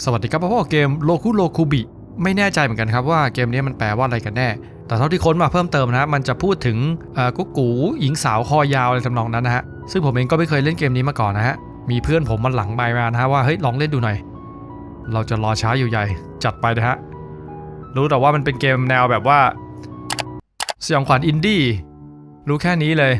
สวัสดีครับพ่อเกมโลคุโลคุบิไม่แน่ใจเหมือนกันครับว่าเกมนี้มันแปลว่าอะไรกันแน่ แต่เท่าที่ค้นมาเพิ่มเติมนะมันจะพูดถึงกุ๊กกูหญิงสาวคอยาวอะไรทำนองนั้นนะฮะซึ่งผมเองก็ไม่เคยเล่นเกมนี้มาก่อนนะฮะมีเพื่อนผมมันหลังไปมานะฮะว่าเฮ้ยลองเล่นดูหน่อย เราจะรอช้าอยู่ใหญ่จัดไปนะฮะรู้แต่ว่ามันเป็นเกมแนวแบบว่าสยองขวัญอินดี้รู้แค่นี้เลย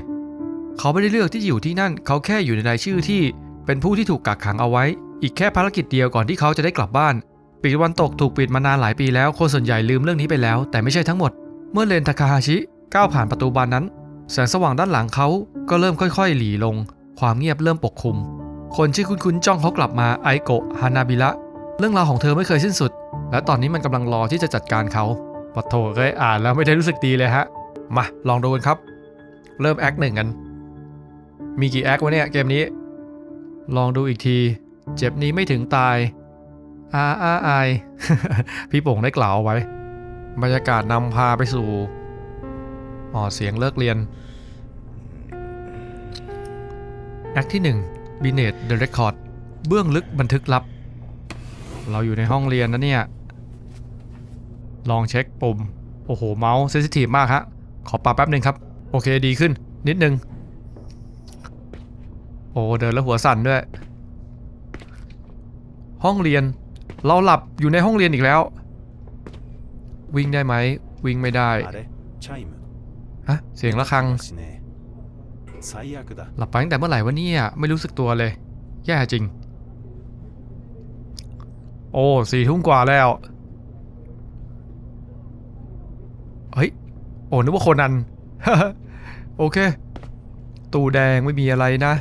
เขาไม่ได้เลือกที่อยู่ที่นั่น เขาแค่อยู่ในรายชื่อที่เป็นผู้ที่ถูกกักขังเอาไว้ อีกแค่ภารกิจเดียวก่อนที่เขาจะได้กลับบ้านปีกตะวันตกถูกปิดมานานหลายปีแล้วคนส่วนใหญ่ลืมเรื่องนี้ไปแล้ว แต่ไม่ใช่ทั้งหมด เมื่อเลนทาคาฮาชิก้าวผ่านประตูบานนั้น แสงสว่างด้านหลังเขาก็เริ่มค่อยๆ หลีลง ความเงียบเริ่มปกคลุม คนชื่อคุ้นๆจ้องเขากลับมาไอโกะฮานาบิระเรื่องราวของเธอไม่เคยสิ้นสุด และตอนนี้มันกำลังรอที่จะจัดการเขาปะโถเคยอ่านแล้วไม่ได้รู้สึกดีเลยฮะมาลองดูกันครับ เริ่มแอคหนึ่งกัน มีกี่แอควะเนี่ยเกมนี้ ลองดูอีกที เจ็บนี้ไม่ถึงตายอาอาอายพี่โป่งได้กล่าวไว้ บรรยากาศนำพาไปสู่อ๋อเสียงเลิกเรียนแอคที่1 b i n e t The Record เบื้องลึกบันทึกลับ เราอยู่ในห้องเรียนนะเนี่ย ลองเช็คปุ่ม โอ้โห เมาส์เซนซิทีฟมากฮะ ขอปรับแป๊บหนึ่งครับ โอเคดีขึ้นนิดนึง โอ้ เดินแล้วหัวสั่นด้วย ห้องเรียน เราหลับอยู่ในห้องเรียนอีกแล้ว วิ่งได้ไหม วิ่งไม่ได้ฮะเสียงระฆังหลับไปตั้งแต่เมื่อไหร่วะเนี่ยไม่รู้สึกตัวเลย แย่จริง โอ้สี่ทุ่มกว่าแล้วเฮ้ยโอ้นึกว่าคนันโอเค ตู้แดงไม่มีอะไรนะ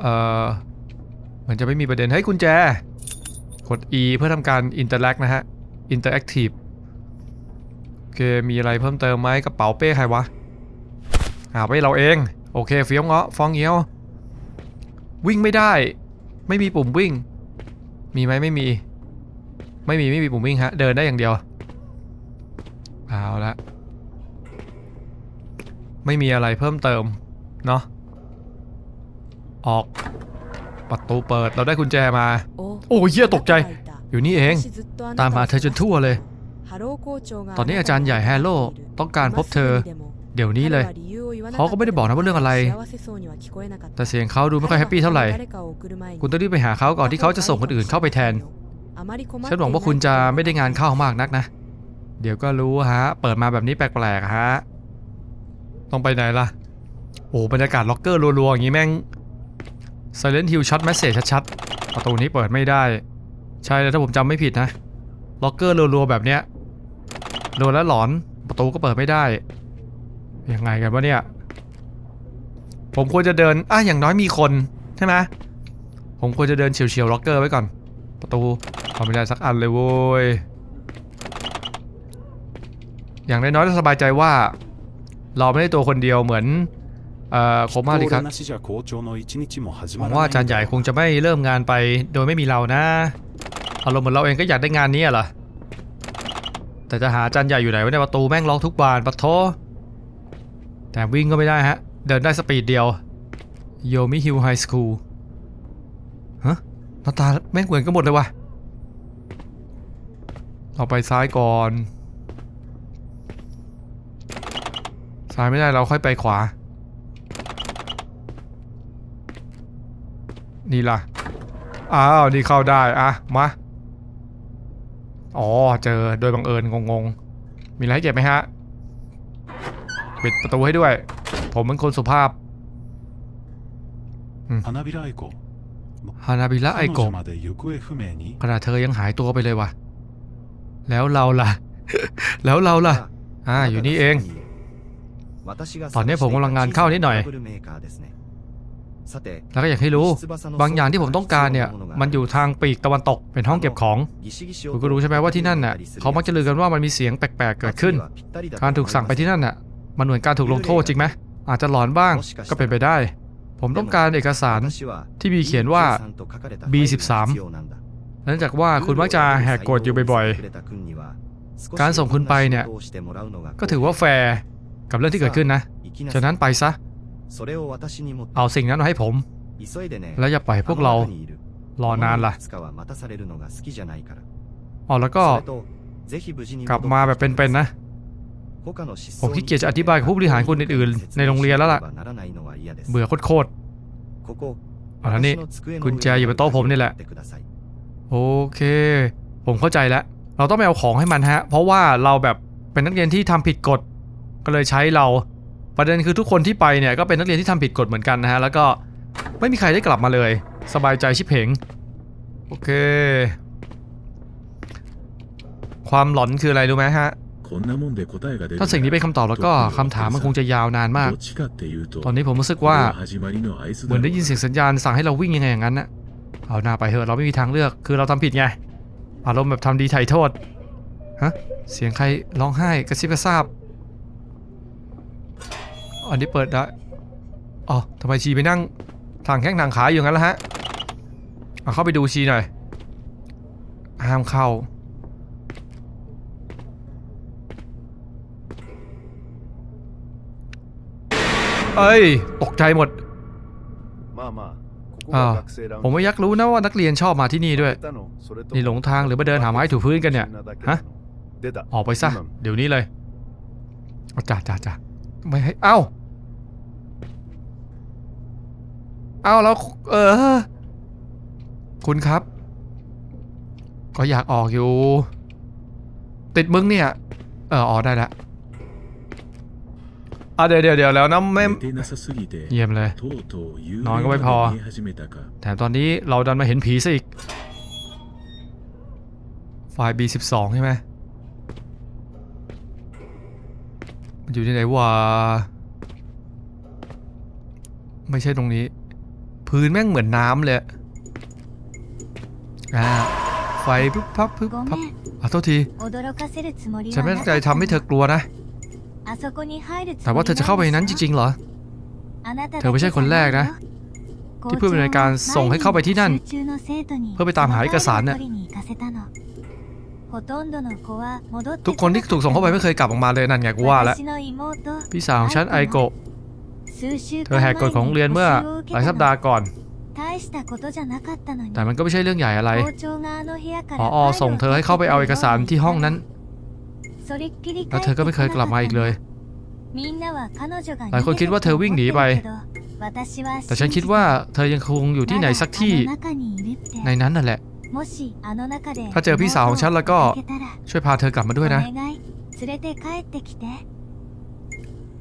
เอ่อเหมือนจะไม่มีประเด็นเฮ้ยกุญแจ กด E เพื่อทำการ interact นะฮะ interactive โอเค มีอะไรเพิ่มเติมไหมกระเป๋าเป้ใครวะหาไปเราเอง โอเคเฟี้ยวเงาะฟองเงี้ยว วิ่งไม่ได้ ไม่มีปุ่มวิ่ง มีไหมไม่มี ไม่มี ไม่มีปุ่มวิ่งฮะ เดินได้อย่างเดียว เอาละไม่มีอะไรเพิ่มเติม เนาะ ออก ประตูเปิดเราได้กุญแจมา โอ้โอ้ยเหี้ยตกใจออยู่นี่เอง ตามหาเธอจนทั่วเลย ตอนนี้อาจารย์ใหญ่แฮโลต้องการพบเธอ เดี๋ยวนี้เลย เขาก็ไม่ได้บอกนะว่าเรื่องอะไร แต่เสียงเขาดูไม่ค่อยแฮปปี้เท่าไหร่ คุณต้องรีบไปหาเขาก่อนที่เขาจะส่งคนอื่นเข้าไปแทน ฉันหวังว่าคุณจะไม่ได้งานเข้ามากนักนะ เดี๋ยวก็รู้ฮะ เปิดมาแบบนี้แปลกๆฮะ ต้องไปไหนล่ะ โอ้บรรยากาศล็อกเกอร์รัวๆอย่างนี้แม่ง Silent Hill ช็อตแมสเซจชัดๆ ประตูนี้เปิดไม่ได้ ใช่แล้วถ้าผมจำไม่ผิดนะ ล็อกเกอร์รัวๆแบบเนี้ยโดนแล้วหลอนประตูก็เปิดไม่ได้ ยังไงกันวะเนี่ย ผมควรจะเดินอะอย่างน้อยมีคนใช่ไหมผมควรจะเดินเฉียวๆล็อกเกอร์ไว้ก่อน ประตูเอาไม่ได้สักอันเลยโว้ยอย่างน้อยๆเราสบายใจว่า เราไม่ได้ตัวคนเดียวเหมือน ผมมาลยคับหว่าอาจารย์ใหญ่คงจะไม่เริ่มงานไปโดยไม่มีเรานะอารมณ์เหมือนเราเองก็อยากได้งานนี้เหรอแต่จะหาอาจารย์ใหญ่อยู่ไหนไว้ในประตูแม่งล็อกทุกบานปะโทแต่วิ่งก็ไม่ได้ฮะ เดินได้สปีดเดียวโยมิฮิลไฮสคูลฮะหน้าตาแม่งเหมือนกันหมดเลยวะเราไปซ้ายก่อน ซ้ายไม่ได้เราค่อยไปขวา นี่ล่ะ อ้าว นี่เข้าได้ อะ มา อ๋อ เจอโดยบังเอิญงงๆ มีอะไรให้เก็บไหมฮะ ปิดประตูให้ด้วย ผมเป็นคนสุภาพฮานาบิระไอโกฮานาบิระไอโกขณะเธอยังหายตัวไปเลยวะแล้วเราล่ะ แล้วเราล่ะ อ่า อยู่นี่เอง ตอนนี้ผมกำลังงานเข้านิดหน่อย แล้วก็อยากให้รู้ บางอย่างที่ผมต้องการเนี่ย มันอยู่ทางปีกตะวันตก เป็นห้องเก็บของคุณก็รู้ใช่ไหมว่าที่นั่นน่ะเขามักจะลือกันว่ามันมีเสียงแปลกๆเกิดขึ้น การถูกสั่งไปที่นั่นน่ะ มันเหมือนการถูกลงโทษจริงไหมอาจจะหลอนบ้างก็เป็นไปได้ ผมต้องการเอกสารที่มีเขียนว่า B13 เนื่องจากว่าคุณมักจะแหกกฎอยู่บ่อยๆ การส่งคุณไปเนี่ย ก็ถือว่าแฟร์กับเรื่องที่เกิดขึ้นนะ ฉะนั้นไปซะ เอาสิ่งนั้นมาให้ผม แล้วอย่าปล่อยพวกเรา รอนานล่ะอ๋อแล้วก็ กลับมาแบบเป็นๆนะ ผมขี้เกียจจะอธิบายกับผู้บริหารคนอื่นๆ ในโรงเรียนแล้วล่ะ เบื่อโคตรๆอาลนี่กุญแจอยู่บนโต๊ะผมนี่แหละ โอเค ผมเข้าใจแล้ว เราต้องไปเอาของให้มันฮะ เพราะว่าเราแบบเป็นนักเรียนที่ทำผิดกฎ ก็เลยใช้เรา ประเด็นคือทุกคนที่ไปเนี่ยก็เป็นนักเรียนที่ทำผิดกฎเหมือนกันนะฮะแล้วก็ไม่มีใครได้กลับมาเลย สบายใจชิบเพงโอเค ความหลอนคืออะไรรู้ไหมฮะถ้าสิ่งนี้เป็นคำตอบแล้วก็คำถามมันคงจะยาวนานมาก ตอนนี้ผมรู้สึกว่าเหมือนได้ยินเสียงสัญญาณสั่งให้เราวิ่งยังไงอย่างนั้นนะเอาหน้าไปเถอะเราไม่มีทางเลือกคือเราทำผิดไง อารมณ์แบบทำดีไถ่โทษ ฮะ เสียงใครร้องไห้กระซิบกระซาบ อันนี้เปิดได้อ๋อทำไมชีไปนั่งทางแข้งทางขาอยู่งั้นละฮะเอาเข้าไปดูชีหน่อย ห้ามเข้า เอ้ย ตกใจหมดผมไม่อยากรู้นะว่านักเรียนชอบมาที่นี่ด้วย นี่หลงทางหรือมาเดินหาไม้ถูพื้นกันเนี่ย ฮะ ออกไปซะ เดี๋ยวนี้เลยจ้าจ้าจ้าไม่ให้ เอ้า เอาแล้วเออ คุณครับ ก็อยากออกอยู่ ติดมึงเนี่ย เออออกได้ละอะเดี๋เดี๋ยวเดี๋ยวแล้วนะไม่เยี่ยมเลย นอนก็ไม่พอ แถมตอนนี้เราดันมาเห็นผีซะอีก ไฟล์ B12 ใช่ไหมมันอยู่ที่ไหนวะ ไม่ใช่ตรงนี้ พื้นแม่งเหมือนน้ำเลย อ่า ไฟพึบพับพึบพับอะโทษที ฉันไม่ตั้งใจทำให้เธอกลัวนะ แต่ว่าเธอจะเข้าไปนั้นจริงๆเหรอ เธอไม่ใช่คนแรกนะ ที่เพื่อนในการส่งให้เข้าไปที่นั่น เพื่อไปตามหาเอกสารเนี่ยทุกคนที่ถูกส่งเข้าไปไม่เคยกลับออกมาเลยนั่นไงกูว่าแล้วพี่สาวของฉันไอโกะ เธอแหกกฎของโรงเรียนเมื่อหลายสัปดาห์ก่อน แต่มันก็ไม่ใช่เรื่องใหญ่อะไรพออส่งเธอให้เข้าไปเอาเอกสารที่ห้องนั้น แล้วเธอก็ไม่เคยกลับมาอีกเลย หลายคนคิดว่าเธอวิ่งหนีไป แต่ฉันคิดว่าเธอยังคงอยู่ที่ไหนสักที่ ในนั้นนั่นแหละ ถ้าเจอพี่สาวของฉันแล้วก็ช่วยพาเธอกลับมาด้วยนะ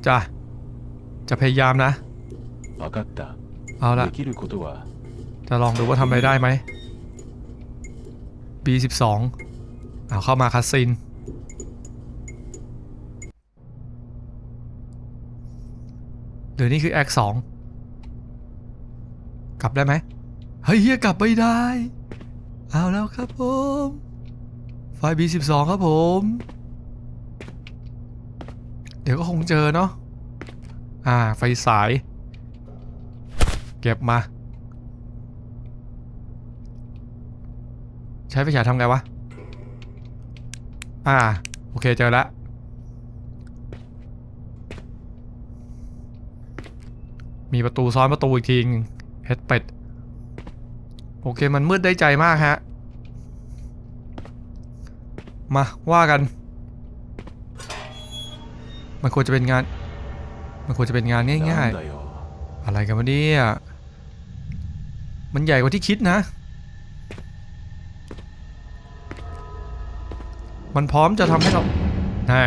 จ้ะ จะพยายามนะ เอาละจะลองดูว่าทำอะไรได้ไหม B12 เอาเข้ามาคาสิน หรือนี่คือแอคสองกลับได้ไหม เฮ้ยเฮียกลับไม่ได้ เอาแล้วครับผม ไฟ B12 ครับผม เดี๋ยวก็คงเจอเนาะ อ่า ไฟสาย เก็บมา ใช้ไฟฉายทำไงวะ อ่า โอเค เจอแล้วมีประตูซ้อนประตูอีกทีงเฮดเป็ด โอเคมันมืดได้ใจมากฮะ มาว่ากัน มันควรจะเป็นงาน มันควรจะเป็นงานง่ายๆ อะไรกันวะเนี่ยมันใหญ่กว่าที่คิดนะ มันพร้อมจะทำให้เราน่า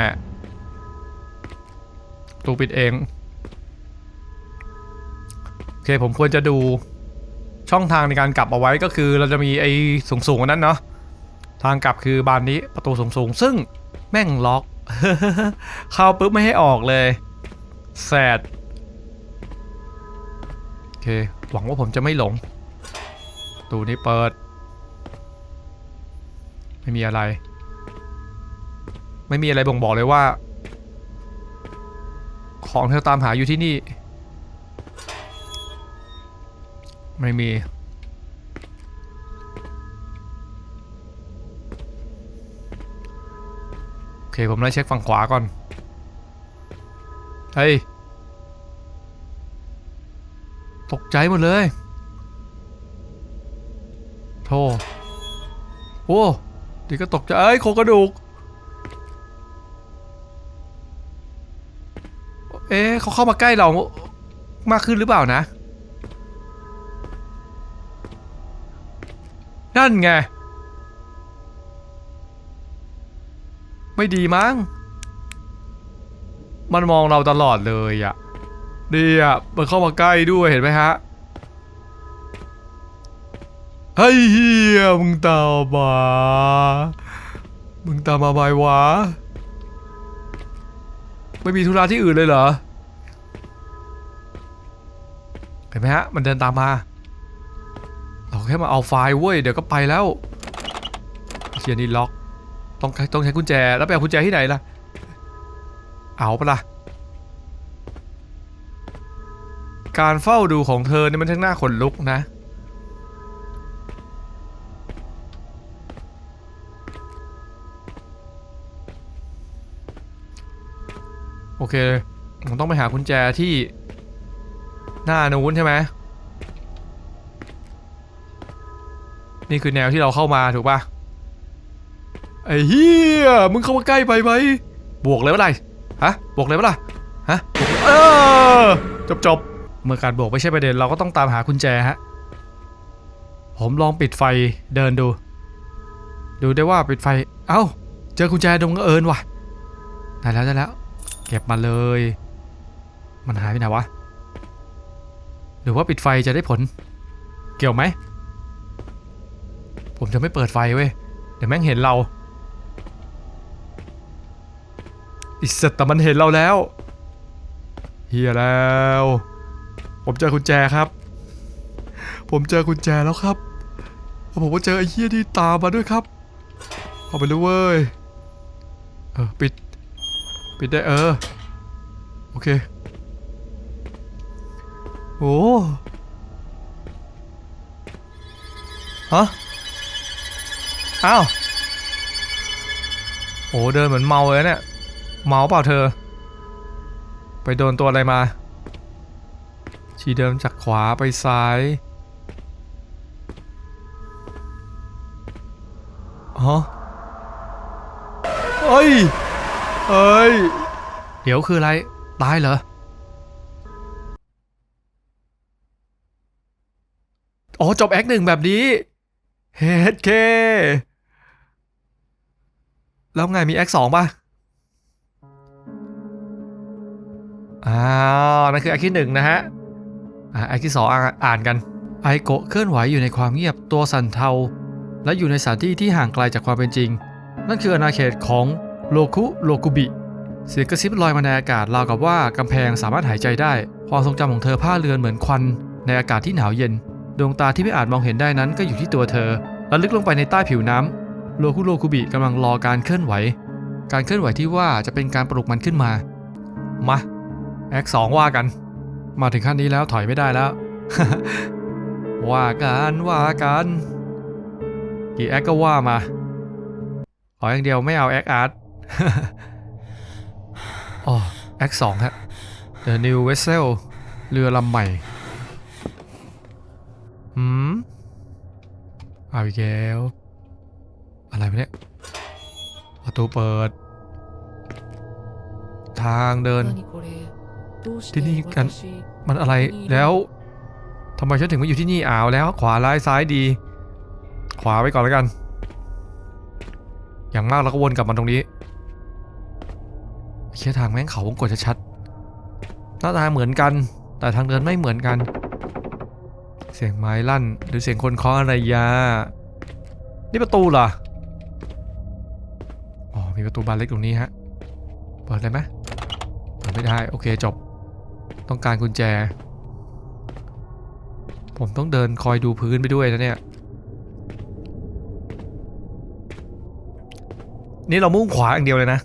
ตูปิดเอง โอเคผมควรจะดูช่องทางในการกลับเอาไว้ก็คือเราจะมีไอ้สูงๆนั้นเนาะทางกลับคือบานนี้ประตูสูงๆ ซึ่งแม่งล็อก เข้าปุ๊บไม่ให้ออกเลย แสดโอเค หวังว่าผมจะไม่หลงตูนี้เปิด ไม่มีอะไร ไม่มีอะไรบ่งบอกเลยว่า ของที่เราตามหาอยู่ที่นี่ ไม่มีโอเค ผมไล่เช็คฝั่งขวาก่อน เฮ้ย ตกใจหมดเลยโทโอ้ดีก็ตกใจเอ้ยโครงกระดูก เอ๊ะเขาเข้ามาใกล้เรามากขึ้นหรือเปล่านะ นั่นไง ไม่ดีมั้ง มันมองเราตลอดเลยอะ ดีอะมันเข้ามาใกล้ด้วยเห็นไหมฮะเฮ้ยเฮียมึงตามมามึงตามมาไหมวะ ไม่มีธุระที่อื่นเลยเหรอ เห็นไหมฮะ มันเดินตามมา เราแค่มาเอาไฟล์เว้ย เดี๋ยวก็ไปแล้วเชียนี่ล็อก ต้องต้องใช้กุญแจ แล้วไปเอากุญแจที่ไหนล่ะ เอาปะล่ะ การเฝ้าดูของเธอเนี่ยมันทั้งหน้าขนลุกนะ โอเค ผมต้องไปหากุญแจที่ หน้านู้นใช่ไหม นี่คือแนวที่เราเข้ามาถูกปะไอ้เฮียมึงเข้ามาใกล้ไปไหม บวกเลยเมื่อไหร่ฮะ บวกเลยเมื่อไหร่ฮะ เออ จบจบ เมื่อการบวกไม่ใช่ประเด็นเราก็ต้องตามหากุญแจฮะ ผมลองปิดไฟเดินดู ดูได้ว่าปิดไฟ เอ้า เจอกุญแจดงเอิญว่ะ ได้แล้วได้แล้ว เก็บมาเลย มันหายไปไหนวะ หรือว่าปิดไฟจะได้ผล เกี่ยวไหม ผมจะไม่เปิดไฟเว้ย เดี๋ยวแม่งเห็นเรา อิสต์แต่มันเห็นเราแล้วเฮียแล้ว ผมเจอกุญแจครับ ผมเจอกุญแจแล้วครับแล้วผมก็เจอไอ้เฮียที่ตามมาด้วยครับ เอาไปเลยเว้ย เออปิด ปิดได้เออ โอเค โอ้ฮะ อ้าว โอ้เดินเหมือนเมาเลยเนี่ย เมาเปล่าเธอ ไปโดนตัวอะไรมา ชีเดินจากขวาไปซ้าย ฮะเอ้ย เอ้ย เดี๋ยวคืออะไร ตายเหรอ อ๋อ จบแอคหนึ่งแบบนี้ เฮดเค แล้วไงมีแอคสองป่ะอ้าวนั่นคือแอคที่หนึ่งนะฮะ อ่าแอคที่สองอ่านอ่านกัน ไอโกะเคลื่อนไหวอยู่ในความเงียบตัวสั่นเทา และอยู่ในสถานที่ที่ห่างไกลจากความเป็นจริง นั่นคืออาณาเขตของโลคุโลกุบิ เสียงกระซิบลอยมาในอากาศราวกับว่ากำแพงสามารถหายใจได้ ความทรงจำของเธอผ้าเรือนเหมือนควัน ในอากาศที่หนาวเย็น ดวงตาที่ไม่อาจมองเห็นได้นั้นก็อยู่ที่ตัวเธอ และลึกลงไปในใต้ผิวน้ำโลคุโลคุบิกำลังรอการเคลื่อนไหว การเคลื่อนไหวที่ว่าจะเป็นการปลุกมันขึ้นมา มาแอคสองว่ากัน มาถึงขั้นนี้แล้วถอยไม่ได้แล้ว ว่ากันว่ากัน กี่แอคก็ว่ามา ขออย่างเดียวไม่เอาแอคอาร์ตอ๋อแอคสองฮะ The New Vessel เรือลำใหม่หืมเอาอีกแล้วอะไรวะเนี่ยประตูเปิด ทางเดิน ที่นี่กันมันอะไรแล้วทำไมฉันถึงมาอยู่ที่นี่อ้าวแล้ว ขวาร้ายซ้ายดี ขวาไปก่อนแล้วกัน อย่างมากเราก็วนกลับมาตรงนี้เคียทางแม่งเขาวงกดชัดๆหน้าตาเหมือนกัน แต่ทางเดินไม่เหมือนกัน เสียงไม้ลั่น หรือเสียงคนเคาะอะไรยา นี่ประตูเหรออ๋อมีประตูบานเล็กตรงนี้ฮะ เปิดเลยไหมเปิดไม่ได้ โอเคจบ ต้องการกุญแจ ผมต้องเดินคอยดูพื้นไปด้วยนะเนี่ย นี่เรามุ่งขวาอย่างเดียวเลยนะ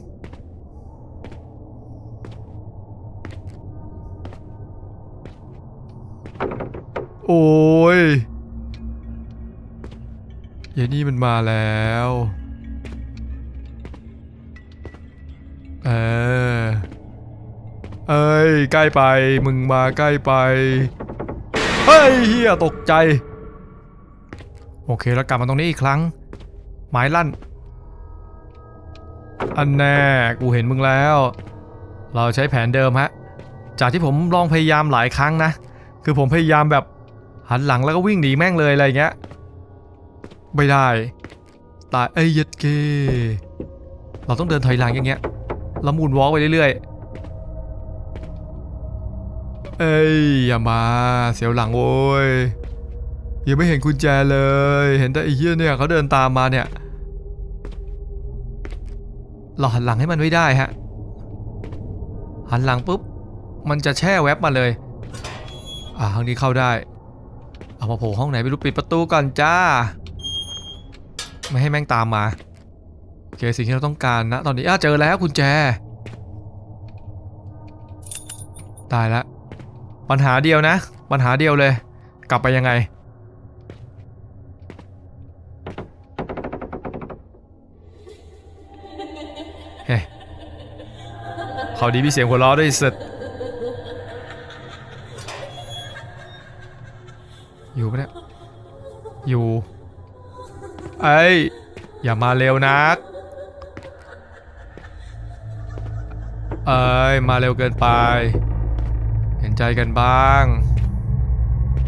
โอ้ยเยนี่มันมาแล้ว เออ เอ้ยใกล้ไปมึงมาใกล้ไป เฮ้ยเฮียตกใจ โอเคแล้วกลับมาตรงนี้อีกครั้งไม้ลั่น อันแน่กูเห็นมึงแล้ว เราใช้แผนเดิมฮะ จากที่ผมลองพยายามหลายครั้งนะ คือผมพยายามแบบหันหลังแล้วก็วิ่งหนีแม่งเลยอะไรเงี้ย ไม่ได้ ตายเอ้ยเย็ดเก เราต้องเดินถอยหลังอย่างเงี้ยแล้วหมุนวอล์กไปเรื่อยๆ เอ้ยอย่ามาเสียวหลังโว้ยยังไม่เห็นกุญแจเลย เห็นแต่ไอ้เหี้ยเนี่ยเขาเดินตามมาเนี่ยเราหันหลังให้มันไม่ได้ฮะหันหลังปุ๊บมันจะแช่แว็บมาเลยอ่าทางนี้เข้าได้ เอามาโผล่ห้องไหนไม่รู้ปิดประตูก่อนจ้า ไม่ให้แม่งตามมาโอเคสิ่งที่เราต้องการนะ ตอนนี้อะเจอแล้วกุญแจ ตายแล้ว ปัญหาเดียวนะ ปัญหาเดียวเลย กลับไปยังไง เฮ้เขาดีมีเสียงหัวเราะด้วยสุดอยู่ปะเนี่ย อยู่เอ้ยอย่ามาเร็วนัก เอ้ย มาเร็วเกินไป ใจกันบ้าง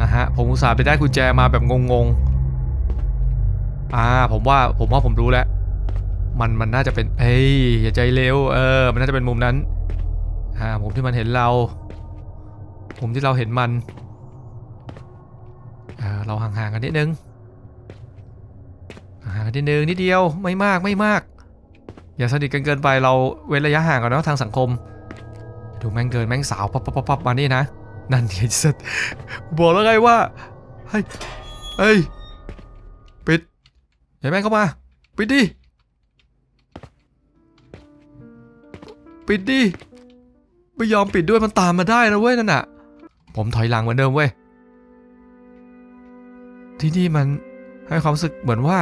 นะฮะ ผมอุตส่าห์ไปได้กุญแจมาแบบงงๆ อ่า ผมว่าผมว่าผมรู้แล้ว มันมันน่าจะเป็น เอ้ยอย่าใจเร็ว เออ มันน่าจะเป็นมุมนั้น อ่ามุมที่มันเห็นเรามุมที่เราเห็นมัน อ่า เราห่างๆกันนิดนึง ห่างกันนิดนึงนิดเดียว ไม่มากไม่มาก อย่าสนิทกันเกินไป เราเว้นระยะห่างกันเนาะทางสังคม ดูแม่งเกินแม่งสาวปั๊บปั๊บปั๊บมานี่นะ นั่นไงสัตว์บอกแล้วไงว่าเฮ้ยเฮ้ยปิดอย่าแม่งเข้ามา ปิดดิปิดดิไม่ยอมปิดด้วยมันตามมาได้นะเว้ยนั่นน่ะ ผมถอยหลังเหมือนเดิมเว้ยที่นี่มันให้ความรู้สึกเหมือนว่า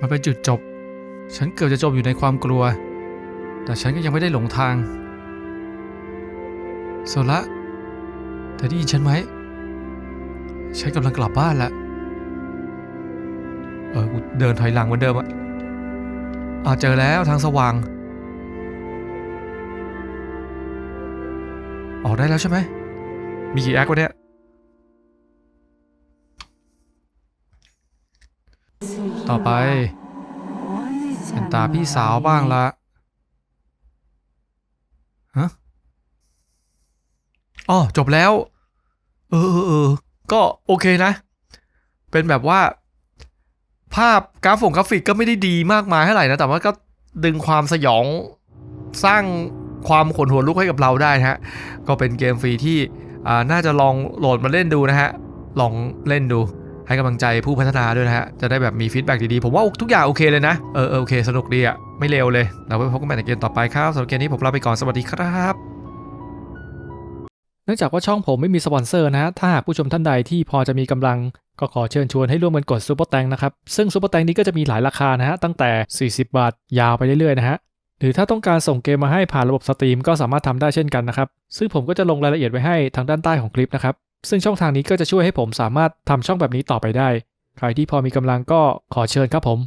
มันเป็นจุดจบ ฉันเกือบจะจมอยู่ในความกลัว แต่ฉันก็ยังไม่ได้หลงทาง โซละเธอได้ยินฉันไหม ฉันกำลังกลับบ้านละเออกูเดินถอยหลังเหมือนเดิมอะอาเจอแล้วทางสว่าง ออกได้แล้วใช่ไหม มีกี่แอควะเนี่ยต่อไป เป็นตาพี่สาวบ้างละฮะ อ๋อจบแล้ว เออเออเออก็โอเคนะ เป็นแบบว่า ภาพกราฟงกราฟิกก็ไม่ได้ดีมากมายเท่าไหร่นะ แต่ว่าก็ดึงความสยองสร้างความขนหัวลุกให้กับเราได้นะฮะ ก็เป็นเกมฟรีที่อ่าน่าจะลองโหลดมาเล่นดูนะฮะ ลองเล่นดูให้กำลังใจผู้พัฒนาด้วยนะฮะ จะได้แบบมีฟีดแบ็กดีๆ ผมว่าทุกอย่างโอเคเลยนะ เออเออโอเค สนุกดีอะไม่เลวเลย เราไปพบกันใหม่ในเกมต่อไปครับสำหรับเกมนี้ผมลาไปก่อน สวัสดีครับ เนื่องจากว่าช่องผมไม่มีสปอนเซอร์นะฮะถ้าหากผู้ชมท่านใดที่พอจะมีกำลังก็ขอเชิญชวนให้ร่วมกันกดซูเปอร์แตงนะครับ ซึ่งซูเปอร์แตงนี้ก็จะมีหลายราคานะฮะ ตั้งแต่ 40 บาท ยาวไปเรื่อยๆนะฮะ หรือถ้าต้องการส่งเกมมาให้ผ่านระบบสตรีมก็สามารถทำได้เช่นกันนะครับ ซึ่งผมก็จะลงรายละเอียดไว้ให้ทางด้านใต้ของคลิปนะครับ ซึ่งช่องทางนี้ก็จะช่วยให้ผมสามารถทำช่องแบบนี้ต่อไปได้ ใครที่พอมีกำลังก็ขอเชิญครับผม